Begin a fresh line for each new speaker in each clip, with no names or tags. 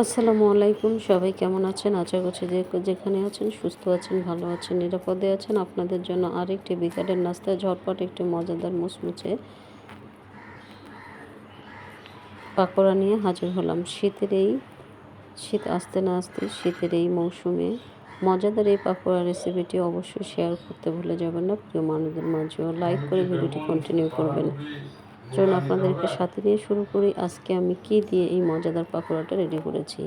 আসসালামু আলাইকুম, সবাই কেমন আছেন? আশা করছি যে যেখানে আছেন, সুস্থ আছেন, ভালো আছেন, নিরাপদে আছেন। আপনাদের জন্য আরেকটি বিকালের নাস্তায় ঝটপট একটি মজাদার মুচমুচে পাকোড়া নিয়ে হাজির হলাম। শীতের এই, শীত আসতে না আসতে শীতের এই মৌসুমে মজাদার এই পাকোড়া রেসিপিটি অবশ্যই শেয়ার করতে ভুলে যাবেন না। প্রিয় মানুষদের মাঝেও লাইক করে ভিডিওটি কন্টিনিউ করবেন। চলুন আপনাদেরকে সাথে নিয়ে শুরু করি। আজকে আমি কি দিয়ে এই মজাদার পাকোড়াটা রেডি করেছি?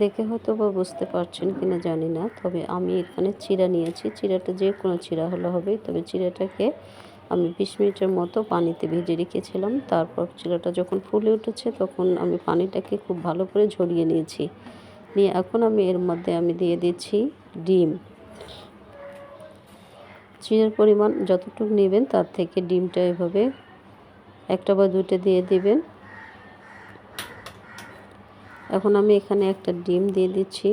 দেখে হয়তো বা বুঝতে পারছেন কিনা জানি না, তবে আমি এখানে চিরা নিয়েছি। চিরাটা যে কোনো চিরা হলে হবে তবে চিরাটাকে আমি বিশ মিনিটের মতো পানিতে ভেজে রেখেছিলাম। তারপর চিরাটা যখন ফুলে উঠেছে, তখন আমি পানিটাকে খুব ভালো করে ঝরিয়ে নিয়েছি। নিয়ে এখন আমি এর মধ্যে আমি দিয়ে দিচ্ছি ডিম। চিড়ের পরিমাণ যতটুকু নেবেন, তার থেকে ডিমটা এভাবে একটা বা দুটো দিয়ে দিবেন। এখন আমি এখানে একটা ডিম দিয়ে দিচ্ছি।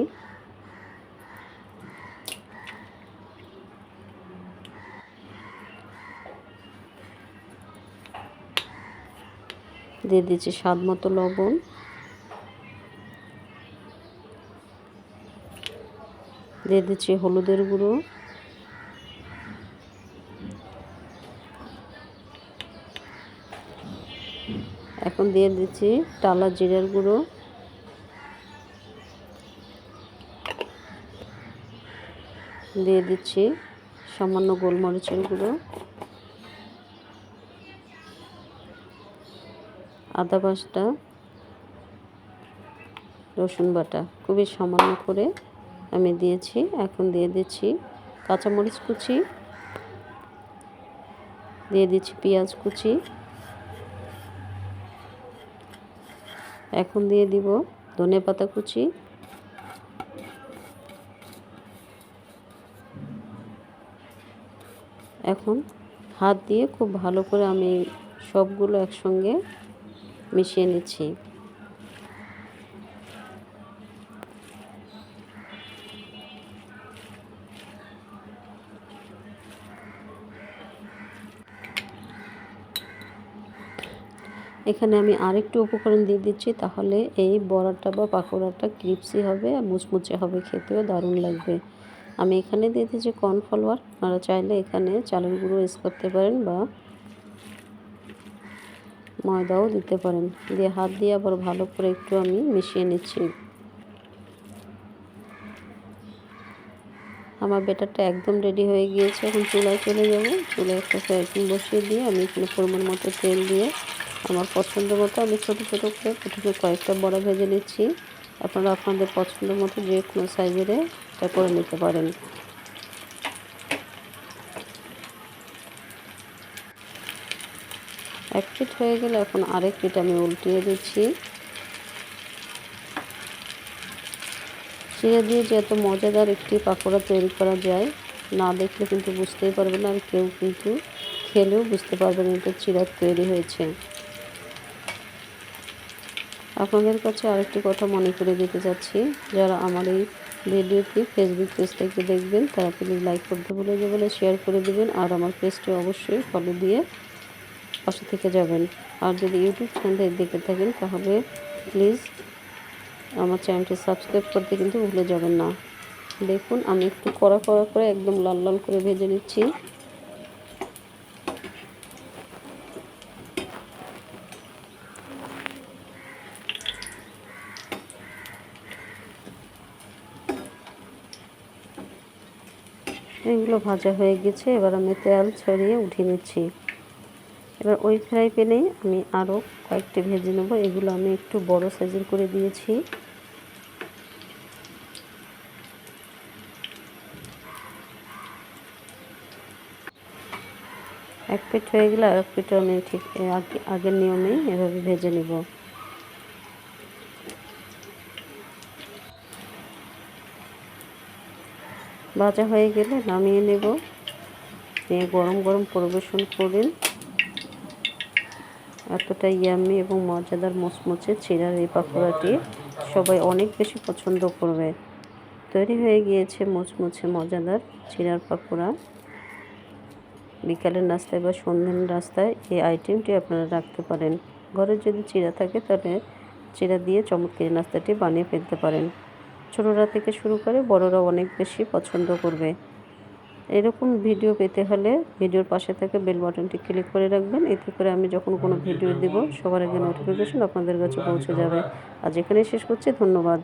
দিয়ে দিচ্ছি স্বাদ মতো লবণ। দিয়ে দিচ্ছি হলুদের গুঁড়ো। এখন দিয়ে দিচ্ছি টালা জিরের গুঁড়ো। দিয়ে দিচ্ছি সামান্য গোলমরিচের গুঁড়ো। আদা পাঁচটা রসুন বাটা, খুবই সামান্য করে আমি দিয়েছি। এখন দিয়ে দিচ্ছি কাঁচামরিচ কুচি। দিয়ে দিচ্ছি পেঁয়াজ কুচি। এখন দিয়ে দিব ধনে পাতা কুচি। এখন হাত দিয়ে খুব ভালো করে আমি সবগুলো একসঙ্গে মিশিয়ে নিচ্ছি। এখানে আমি আরেকটু উপকরণ দিয়ে দিচ্ছি, তাহলে এই বড়াটা বা পাকোড়াটা ক্রিপসি হবে আর মুচমুচে হবে, খেতেও দারুণ লাগবে। আমি এখানে দিয়ে দিচ্ছি কর্নফ্লাওয়ার, আপনারা চাইলে এখানে চালের গুঁড়ো ইউজ করতে পারেন বা ময়দাও দিতে পারেন। দিয়ে হাত দিয়ে আবার ভালো করে একটু আমি মিশিয়ে নিচ্ছি। আমার বেটারটা একদম রেডি হয়ে গিয়েছে, এখন চুলায় চলে যাব। চুলায় একটা ফ্রাই বসিয়ে দিয়ে আমি এখানে পরিমাণ মতো তেল দিয়ে আমার পছন্দ মতো আমি ছোটো ছোটো করে প্রথমে কয়েকটা বড়া ভেজে নিচ্ছি। আপনারা আপনাদের পছন্দ মতো যে কোনো সাইজের এটা করে নিতে পারেন। এক পিট হয়ে গেলে এখন আরেক পিট আমি উল্টিয়ে দিচ্ছি। চিড়ে দিয়ে যে এত মজাদার একটি পাকোড়া তৈরি করা যায়, না দেখলে কিন্তু বুঝতেই পারবে না আর কেউ কিন্তু খেলেও বুঝতে পারবে না এটা চিরার তৈরি হয়েছে। আপনাদের কাছে আরেকটি কথা মনে করে দিতে চাচ্ছি। যারা আমার এই ভিডিওটি ফেসবুক পেজ থেকে দেখবেন, তারা প্লিজ লাইক করতে ভুলে যাবেন শেয়ার করে দেবেন, আর আমার পেজটি অবশ্যই ফলো দিয়ে পাশে থেকে যাবেন। আর যদি ইউটিউব চ্যানেলে দেখে থাকেন, তাহলে প্লিজ আমার চ্যানেলটি সাবস্ক্রাইব করতে কিন্তু ভুলে যাবেন না। দেখুন, আমি একটু কড়া কড়া করে, একদম লাল লাল করে ভেজে নিচ্ছি। এগুলো ভাজা হয়ে গেছে, এবার আমি তেল ছড়িয়ে উঠিয়ে নিচ্ছি। এবার ওই ফ্রাই প্যানেই আমি আরও কয়েকটি ভেজে নেব, এগুলো আমি একটু বড় সাইজের করে দিয়েছি। এক পিঠ হয়ে গেলে আর এক পিঠও আমি ঠিক আগের নিয়মেই এভাবে ভেজে নেব। ভাজা হয়ে গেলে নামিয়ে নেব। নিয়ে গরম গরম পরিবেশন করেন। এতটা ইয়ামি এবং মজাদার মচমচে চিরার এই পাকোড়াটি সবাই অনেক বেশি পছন্দ করবে। তৈরি হয়ে গিয়েছে মুচমুচে মজাদার চিরার পাকোড়া। বিকালের নাস্তায় বা সন্ধ্যের রাস্তায় এই আইটেমটি আপনারা রাখতে পারেন। ঘরে যদি চিরা থাকে তাহলে চিরা দিয়ে চমৎকার নাস্তাটি বানিয়ে ফেলতে পারেন। ছোটরা থেকে শুরু করে বড়রা অনেক বেশি পছন্দ করবে। এরকম ভিডিও পেতে হলে ভিডিওর পাশে থেকে বেল বাটনটি ক্লিক করে রাখবেন। এতে করে আমি যখন কোনো ভিডিও দেবো, সবার আগে নোটিফিকেশন আপনাদের কাছে পৌঁছে যাবে। আজ এখানেই শেষ করছি, ধন্যবাদ।